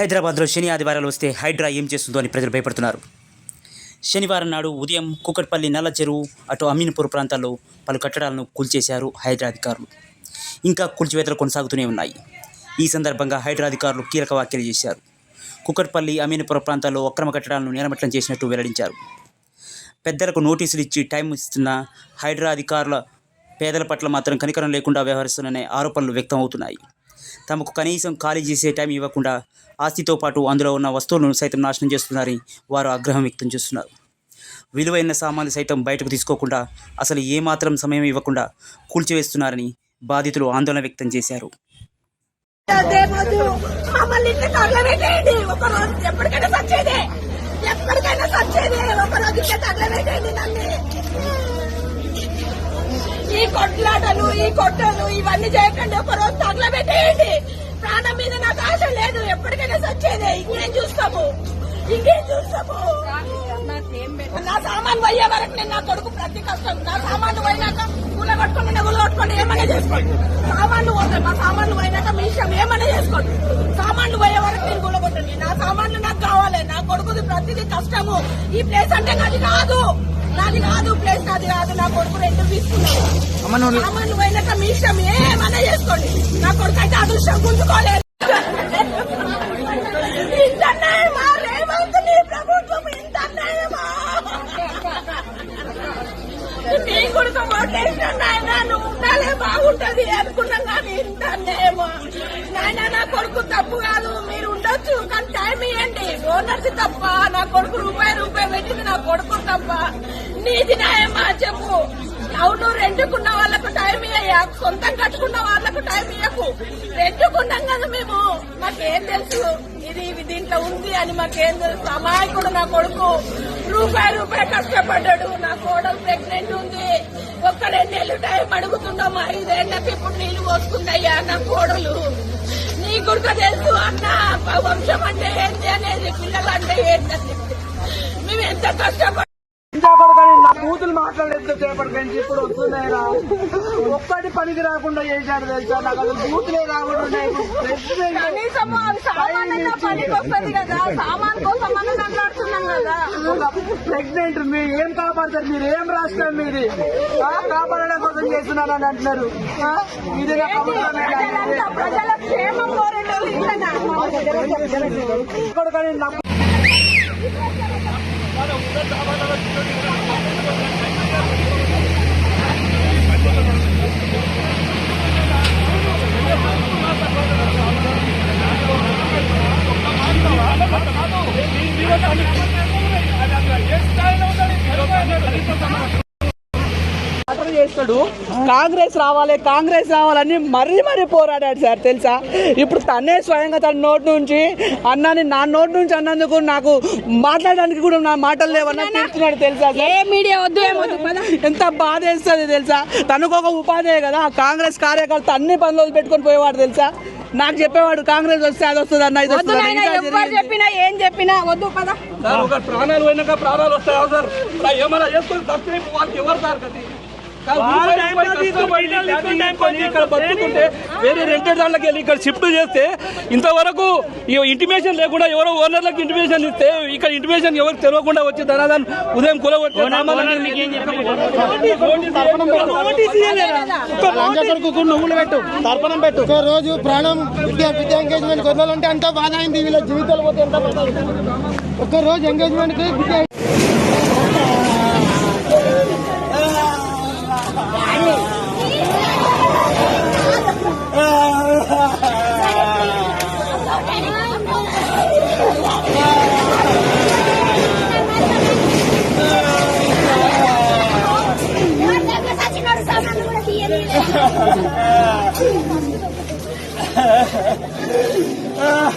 హైదరాబాద్లో శని ఆదివారాలు వస్తే హైడ్రా ఏం చేస్తుందో అని ప్రజలు భయపడుతున్నారు. శనివారం నాడు ఉదయం కూకట్పల్లి నల్ల చెరువు అటు అమీన్పూర్ ప్రాంతాల్లో పలు కట్టడాలను కూల్చేశారు హైడ్రా అధికారులు. ఇంకా కూల్చివేతలు కొనసాగుతూనే ఉన్నాయి. ఈ సందర్భంగా హైడ్రా అధికారులు కీలక వ్యాఖ్యలు చేశారు. కుకట్పల్లి అమీన్పురం ప్రాంతాల్లో అక్రమ కట్టడాలను నేరమట్టం చేసినట్టు వెల్లడించారు. పెద్దలకు నోటీసులు ఇచ్చి టైం ఇస్తున్న హైడ్రా అధికారుల పేదల పట్ల మాత్రం కనికరం లేకుండా వ్యవహరిస్తున్ననే ఆరోపణలు వ్యక్తమవుతున్నాయి. తమకు కనీసం ఖాళీ చేసే టైం ఇవ్వకుండా ఆస్తితో పాటు అందులో ఉన్న వస్తువులను సైతం నాశనం చేస్తున్నారని వారు ఆగ్రహం వ్యక్తం చేస్తున్నారు. విలువైన సామాన్లు సైతం బయటకు తీసుకోకుండా అసలు ఏమాత్రం సమయం ఇవ్వకుండా కూల్చివేస్తున్నారని బాధితులు ఆందోళన వ్యక్తం చేశారు. ఎప్పటికైనా సచ్చేదే. ఎప్పటికైనా సచ్చేదే. ఒక రోజు నన్ను ఈ కొట్లాటలు ఈ కొట్టలు ఇవన్నీ చేయకండి. ఒక రోజు తగలబెట్టేయండి. ప్రాణం మీద నాకు ఆశ లేదు. ఎప్పటికైనా సచ్చేదే. ఇంకేం చూస్తాము? ఇంకేం చూస్తాము? నా సామాన్ పోయే వరకు నేను నా కొడుకు ప్రతి కష్టం. నా సామాన్లు పోయినాక కూల కొట్టుకుని నెగులు కొట్టుకొని ఏమైనా చేసుకోండి. సామాన్లు పోతాయి మా సామాన్లు పోయినాక మీ ఇష్టం ఏమైనా చేసుకోండి. సామాన్లు పోయే వరకు నేను కూల కొట్టండి. నా సామాన్లు నాకు కావాలి. నా కొడుకుది ప్రతిదీ కష్టము. ఈ ప్లేస్ అంటే నాది కాదు. నాది కాదు ప్లేస్ నాది కాదు నా కొడుకు రెండు తీసుకున్నాను సామాన్లు పోయినాక మీ ఇష్టం ఏమైనా చేసుకోండి. నా కొడుకు అయితే అదృష్టం గుంజుకోలేదు. బాగుంటది అనుకున్నాం కానీ ఇంత అన్యాయమా? నాయన నా కొడుకు తప్పు కాదు మీరు ఉండొచ్చు కానీ టైం ఇవ్వండి ఓనర్స్ తప్ప నా కొడుకు రూపాయి రూపాయి పెట్టింది నా కొడుకు తప్ప నీది న్యాయమా చెప్పు అవును రెండుకున్న వాళ్ళకు టైం ఇయ్యా సొంతం కట్టుకున్న వాళ్ళకు టైం ఇయ్యకు. రెండుకున్నాం కదా మేము. మాకేం తెలుసు? ఇది ఇది దీంట్లో ఉంది అని మాకేం తెలుసు? అమాయకుడు నా కొడుకు. రూపాయి రూపాయి కష్టపడ్డాడు. నా కోడలు ప్రెగ్నెంట్ ఉంది. ఒక్క రెండేళ్ళు టైం అడుగుతున్నాం. ఐదేళ్ళకు ఇప్పుడు నీళ్ళు పోసుకుందయ్యా నా కోడలు. నీ కొడుకు తెలుసు అన్న వంశం అంటే ఏంటి అనేది పిల్లలు అంటే ఏంటని. మేము ఎంత కష్టపడ కూతులు మాట్లాడేది చేపటికి ఇప్పుడు వస్తున్నాయిరా. ఒక్కటి పనికి రాకుండా చేశాడు తెలుసా? నాకు అసలు బూతులే రాకుండా ప్రెగ్నెంట్ మీరు ఏం కాపాడతారు? మీరు ఏం రాష్ట్రం మీది? కాపాడడం కోసం చేస్తున్నారని అంటున్నారు. ఆ, ఇది ప్రజల క్షేమం కోరేటోళ్ళు অনেক చేస్తాడు. కాంగ్రెస్ రావాలి కాంగ్రెస్ రావాలని మరీ మరీ పోరాడాడు సార్ తెలుసా? ఇప్పుడు తనే స్వయంగా తన నోటి నుంచి అన్నాని నా నోటి నుంచి అన్నందుకు నాకు మాట్లాడడానికి కూడా నా మాటలు లేవన్నా తిడుతున్నాడు తెలుసా సార్? ఏ మీడియా వద్దు ఏమొద్దు పద. ఎంత బాధ వేస్తుంది తెలుసా? తనకు ఒక ఉపాధి కదా కాంగ్రెస్ కార్యకర్త అన్ని పనులు పెట్టుకొని పోయేవాడు తెలుసా? నాకు చెప్పేవాడు కాంగ్రెస్ వస్తే అది వస్తుంది అన్న ఇది వస్తుంది. చెప్పినా ఏం చెప్పినా వద్దు పద. సార్ ఒక ప్రాణాలు పోయినాక ప్రాణాలు వస్తాయి సార్? ఏమైనా చేసుకొని తప్పే వాళ్ళకి ఎవరు సార్ కాదు, ఇక్కడ బతుకుంటే వేరే రెంటెడ్ దాంట్లోకి వెళ్ళి ఇక్కడ షిఫ్ట్ చేస్తే ఇంతవరకు ఈ ఇంటిమేషన్ లేకుండా ఎవరో ఓనర్లకు ఇంటిమేషన్ ఇస్తే ఇక్కడ ఇంటిమేషన్ ఎవరు తెలియకుండా వచ్చి ధనాదాన్ ఉదయం కూలగొట్టి నువ్వులు పెట్టు. తర్పణం పెట్టు. ఒక రోజు ప్రాణం విద్యా విద్యా ఎంగేజ్మెంట్ కొనాలంటే ఎంత బాధ అయింది. వీళ్ళ జీవితాలు పోతే ఎంత బాధ అయింది ఒక రోజు ఎంగేజ్మెంట్కి విద్యా 哈哈，啊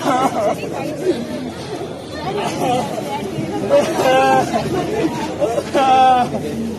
好。